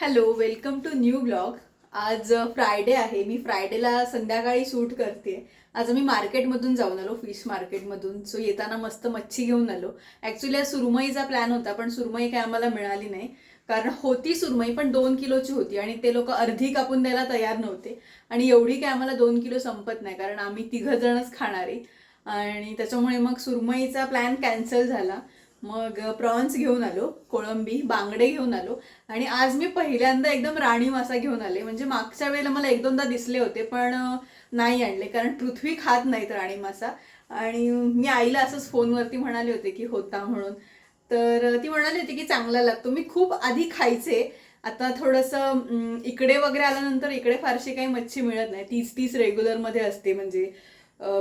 Hello welcome to new blog आज uh, Friday आहे. मी फ्रायडेला संध्याकाळी शूट करते. आज आम्ही मार्केटमधून जाऊन आलो फिश मार्केटमधून सो येताना मस्त मच्छी घेऊन आलो. ॲक्च्युली आज सुरमईचा प्लॅन होता पण सुरमई काय आम्हाला मिळाली नाही. कारण होती सुरमई पण दोन किलोची होती आणि ते लोक अर्धी कापून द्यायला तयार नव्हते. आणि एवढी काय आम्हाला दोन किलो संपत नाही कारण आम्ही तिघं जणच खाणारे आणि त्याच्यामुळे मग सुरमईचा प्लॅन कॅन्सल झाला. मग प्रॉन्स घेऊन आलो कोळंबी बांगडे घेऊन आलो. आणि आज मी पहिल्यांदा एकदम राणी मासा घेऊन आले. म्हणजे मागच्या वेळेला मला एक दोनदा दिसले होते पण नाही आणले कारण पृथ्वी खात नाहीत राणी मासा. आणि मी आईला असंच फोनवरती म्हणाले होते की होता म्हणून. तर ती म्हणाली होती की चांगला लागतो मी खूप आधी खायचे. आता थोडंसं इकडे वगैरे आल्यानंतर इकडे फारशी काही मच्छी मिळत नाही. तीच तीच रेग्युलरमध्ये असते म्हणजे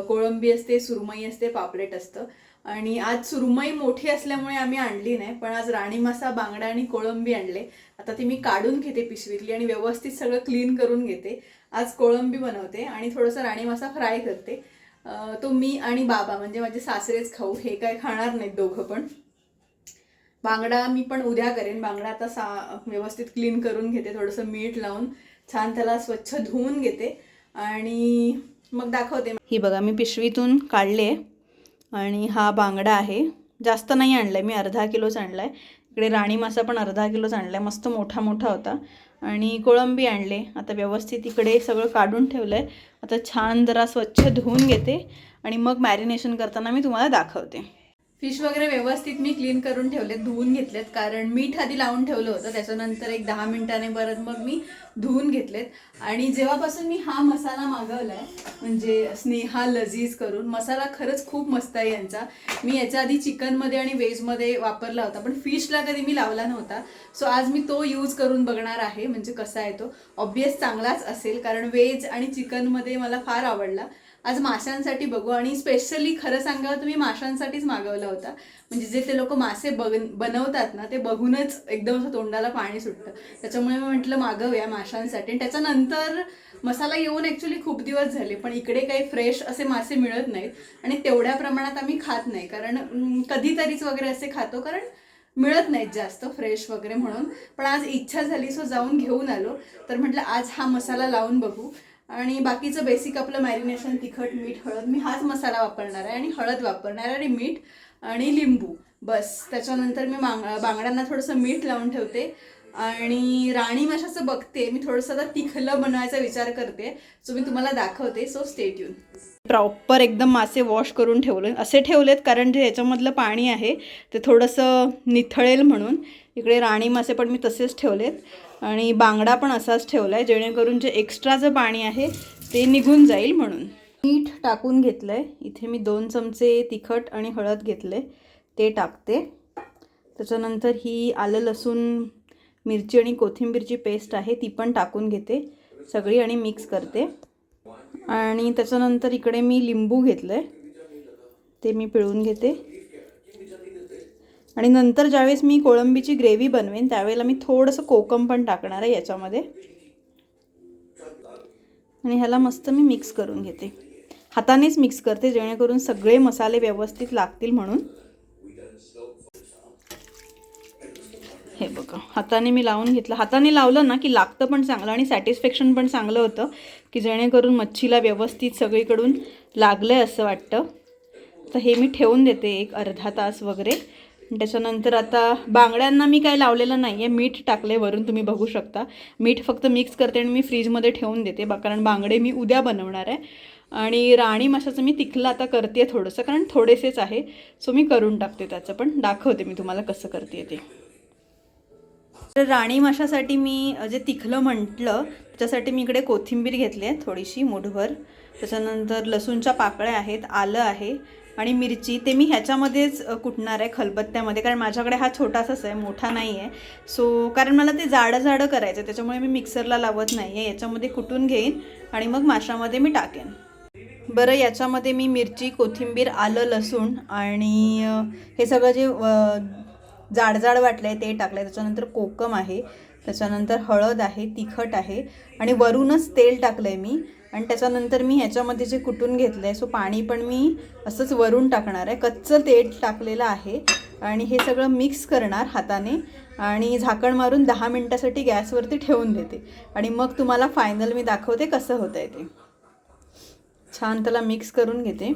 कोळंबी असते सुरमई असते पापलेट असतं. आणि आज सुरमई मोठी असल्यामुळे आम्ही आणली नाही पण आज राणी मासा बांगडा आणि कोळंबी आणले. आता ती मी काढून घेते पिशवीतली आणि व्यवस्थित सगळं क्लीन करून घेते. आज कोळंबी बनवते आणि थोडंसं राणी मासा फ्राय करते. तो मी आणि बाबा म्हणजे माझे सासरेच खाऊ हे काय खाणार नाहीत दोघं पण. बांगडा मी पण उद्या करेन. बांगडा आता सा व्यवस्थित क्लीन करून घेते थोडंसं मीठ लावून छान त्याला स्वच्छ धुवून घेते. आणि मग दाखवते. ही बघा मी पिशवीतून काढले. आणि हा बांगडा आहे. जास्त नाही आणलाय. मी अर्धा किलोच आणला आहे इकडे राणी मासा पण अर्धा किलोच आणलाय. मस्त मोठा मोठा होता. आणि कोळंबी आणले. आता व्यवस्थित इकडे सगळं काढून ठेवलं आहे आता छान जरा स्वच्छ धुवून घेते. आणि मग मॅरिनेशन करताना मी तुम्हाला दाखवते. फिश वगैरे व्यवस्थित मी क्लीन करून ठेवलेत धुवून घेतलेत कारण मीठ आधी लावून ठेवलं होतं त्याच्यानंतर एक दहा मिनिटाने परत मग मी धुवून घेतलेत. आणि जेव्हापासून मी हा मसाला मागवलाय म्हणजे स्नेहा लजीज करून मसाला खरंच खूप मस्त आहे यांचा. मी याच्या आधी चिकनमध्ये आणि व्हेजमध्ये वापरला होता पण फिशला कधी मी लावला नव्हता. सो आज मी तो यूज करून बघणार आहे म्हणजे कसा आहे तो. ऑब्वियस चांगलाच असेल कारण व्हेज आणि चिकनमध्ये मला फार आवडला. आज माशांसाठी बघू. आणि स्पेशली खरं सांगावं तुम्ही माशांसाठीच मागवला होता. म्हणजे जे ते लोक मासे बग बनवतात ना ते बघूनच एकदम असं तोंडाला पाणी सुटतं. त्याच्यामुळे मी म्हटलं मागवूया माशांसाठी. आणि त्याच्यानंतर मसाला येऊन ॲक्च्युली खूप दिवस झाले पण इकडे काही फ्रेश असे मासे मिळत नाहीत. आणि तेवढ्या प्रमाणात आम्ही खात नाही. कारण कधीतरीच वगैरे असे खातो कारण मिळत नाहीत जास्त फ्रेश वगैरे म्हणून. पण आज इच्छा झाली सो जाऊन घेऊन आलो. तर म्हटलं आज हा मसाला लावून बघू. आणि बाकीचं बेसिक आपलं मॅरिनेशन तिखट मीठ हळद. मी हाच मसाला वापरणार आहे आणि हळद वापरणार आहे आणि मीठ आणि लिंबू. बस. त्याच्यानंतर मी बांग बांगड्यांना थोडंसं मीठ लावून ठेवते. आणि राणी माशाचं बघते. मी थोडंसं आता तिखलं बनवायचा विचार करते. सो मी तुम्हाला दाखवते. सो स्टेट येऊन प्रॉपर एकदम मासे वॉश करून ठेवले. असे ठेवलेत कारण जे याच्यामधलं पाणी आहे ते थोडंसं निथळेल म्हणून. इकडे राणी मासे पण मी तसेच ठेवलेत. आणि बांगडा पण असाच ठेवला आहे जेणेकरून जे एक्स्ट्राचं पाणी आहे ते निघून जाईल म्हणून. मीठ टाकून घेतलं आहे इथे मी दोन चमचे तिखट आणि हळद घेतले ते टाकते. त्याच्यानंतर ही आलं लसूण मिरची आणि कोथिंबीरची पेस्ट आहे ती पण टाकून घेते. सगळी आणि मिक्स करते. आणि त्याच्यानंतर इकडे मी लिंबू घेतलं आहे ते मी पिळून घेते. आणि नंतर ज्यावेळेस मी कोळंबीची ग्रेव्ही बनवेन त्यावेळेला मी थोडंसं कोकम पण टाकणार आहे याच्यामध्ये. आणि ह्याला मस्त मी मिक्स करून घेते. हातानेच मिक्स करते जेणेकरून सगळे मसाले व्यवस्थित लागतील म्हणून. हे बघा हाताने मी लावून घेतलं. हाताने लावलं ना की लागतं पण चांगलं आणि सॅटिस्फॅक्शन पण चांगलं होतं की जेणेकरून मच्छीला व्यवस्थित सगळीकडून लागलं आहे असं वाटतं. तर हे मी ठेवून देते एक अर्धा तास वगैरे. त्याच्यानंतर आता बांगड्यांना मी काय लावलेलं नाही आहे मीठ टाकले वरून तुम्ही बघू शकता. मीठ फक्त मिक्स करते आणि मी फ्रीजमध्ये ठेवून देते. बा कारण बांगडे मी उद्या बनवणार आहे. आणि राणी माशाचं मी तिखलं आता करते थोडंसं कारण थोडेसेच आहे. सो मी करून टाकते त्याचं पण. दाखवते मी तुम्हाला कसं करते ते. तर राणी माशासाठी मी जे तिखलं म्हटलं त्याच्यासाठी मी इकडे कोथिंबीर घेतली आहे थोडीशी मुठभर. त्याच्यानंतर लसूणच्या पाकळ्या आहेत आलं आहे. आणि मिरची ते मी ह्याच्यामध्येच कुटणार आहे खलबत्त्यामध्ये. कारण माझ्याकडे हा छोटासाच आहे मोठा नाही आहे सो कारण मला ते जाडं जाडं करायचं आहे त्याच्यामुळे मी मिक्सरला लावत नाही आहे याच्यामध्ये कुटून घेईन आणि मग माशामध्ये मी टाकेन. बरं याच्यामध्ये मी मिरची कोथिंबीर आलं लसूण आणि हे सगळं जे जाडजाड वाटलं आहे ते टाकलं आहे त्याच्यानंतर कोकम आहे. त्याच्यानंतर हळद आहे तिखट आहे आणि वरूनच तेल टाकलं आहे मी. आणि त्याच्यानंतर मी ह्याच्यामध्ये जे कुटून घेतलं आहे सो पाणी पण मी असंच वरून टाकणार आहे. कच्चं तेल टाकलेलं आहे आणि हे सगळं मिक्स करणार हाताने आणि झाकण मारून दहा मिनटासाठी गॅसवरती ठेवून देते. आणि मग तुम्हाला फायनल मी दाखवते कसं होतं आहे ते. छान त्याला मिक्स करून घेते.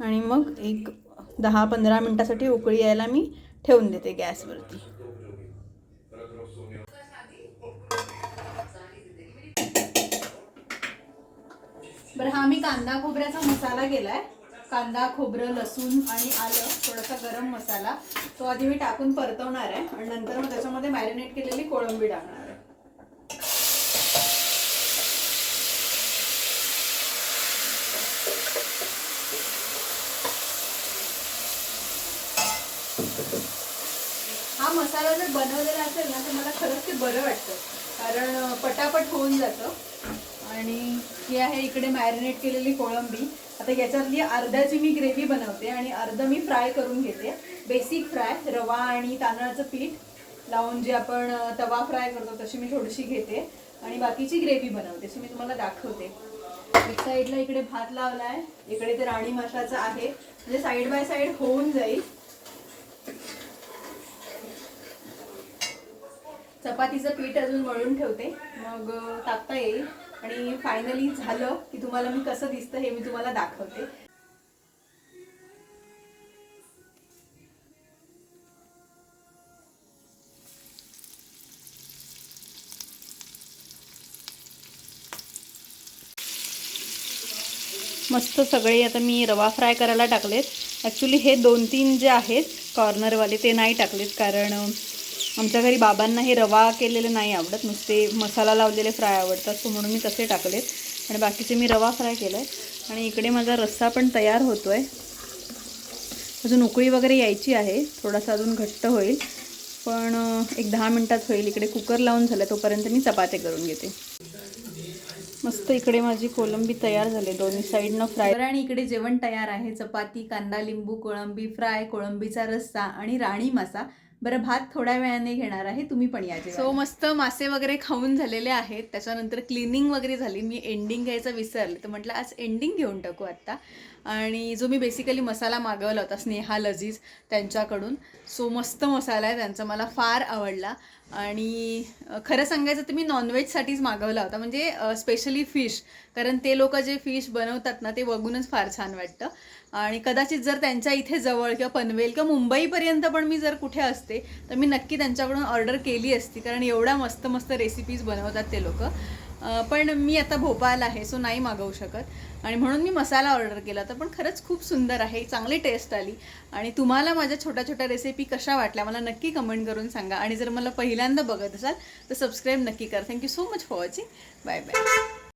आणि मग एक दहा पंधरा मिनटासाठी उकळी यायला मी ठेवून देते गॅसवरती. बरं हा मी कांदा खोबऱ्याचा मसाला केलाय. कांदा खोबरं लसूण आणि आलं थोडासा गरम मसाला. तो आधी मी टाकून परतवणार आहे आणि नंतर मग त्याच्यामध्ये मॅरिनेट केलेली कोळंबी टाकणार आहे. हा मसाला जर बनवलेला असेल ना तर मला खरंच ते बरं वाटतं. कारण पटापट होऊन जातं. आणि ही आहे इकडे मॅरिनेट केलेली कोळंबी. आता याच्यातली अर्ध्याची मी ग्रेव्ही बनवते आणि अर्ध मी फ्राय करून घेते. बेसिक फ्राय रवा आणि तांदळाचं पीठ. लावून जे आपण तवा फ्राय करतो तशी मी थोडीशी घेते. आणि बाकीची ग्रेव्ही बनवते तशी मी तुम्हाला दाखवते. एक साईडला इकडे भात लावला आहे इकडे ते राणी माशाचं आहे. म्हणजे साईड बाय साईड होऊन जाईल. चपातीचं पीठ अजून मळून ठेवते. मग टाकता येईल. आणि फायनली झालं की तुम्हाला मी कसं दिसतं हे मी तुम्हाला दाखवते. मस्त सगळे आता मी रवा फ्राय करायला टाकलेत. ॲक्च्युली हे दोन तीन जे आहेत कॉर्नरवाले ते नाही टाकलेत कारण आमच्या घरी बाबांना हे रवा केलेले नाही आवडत. नुसते मसाला लावलेले फ्राय आवडतात सो म्हणून मी तसे टाकलेत. आणि बाकीचे मी रवा फ्राय केला आहे आणि इकडे माझा रस्सा पण तयार होतो आहे अजून उकळी वगैरे यायची आहे. थोडासा अजून घट्ट होईल. पण एक दहा मिनटात होईल. इकडे कुकर लावून झालं तोपर्यंत मी चपाते करून घेते. मस्त इकडे माझी कोलंबी तयार झाली. दोन्ही साईडनं फ्राय आणि इकडे जेवण तयार आहे. चपाती कांदा लिंबू कोळंबी फ्राय कोळंबीचा रस्सा आणि राणी मासा. बरं भात थोड्या वेळाने घेणार आहे तुम्ही पण या सो मस्त मासे वगैरे खाऊन झालेले आहेत. त्याच्यानंतर क्लिनिंग वगैरे झाली. मी एंडिंग घ्यायचं विसरले. तर म्हटलं आज एंडिंग घेऊन टाकू आत्ता आणि जो मी बेसिकली मसाला मागवला होता स्नेहा लजीज त्यांच्याकडून सो मस्त मसाला आहे त्यांचा. मला फार आवडला. आणि खरं सांगायचं तर मी नॉनव्हेजसाठीच मागवला होता. म्हणजे स्पेशली फिश कारण ते लोक जे फिश बनवतात ना ते बघूनच फार छान वाटतं. आणि कदाचित जर त्यांच्या इथे जवळ किंवा पनवेल किंवा मुंबईपर्यंत पण मी जर कुठे असते तर मी नक्की त्यांच्याकडून ऑर्डर केली असती. कारण एवढ्या मस्त मस्त रेसिपीज बनवतात ते लोक. पण मी आता भोपाळ आहे सो नाही मागवू शकत. आणि म्हणून मी मसाला ऑर्डर केला होता पण खरंच खूप सुंदर आहे चांगली टेस्ट आली. आणि तुम्हाला माझ्या छोट्या छोट्या रेसिपी कशा वाटल्या मला नक्की कमेंट करून सांगा. आणि जर मला पहिल्यांदा बघत असाल तर सबस्क्राईब नक्की करा. Thank you so much for watching bye bye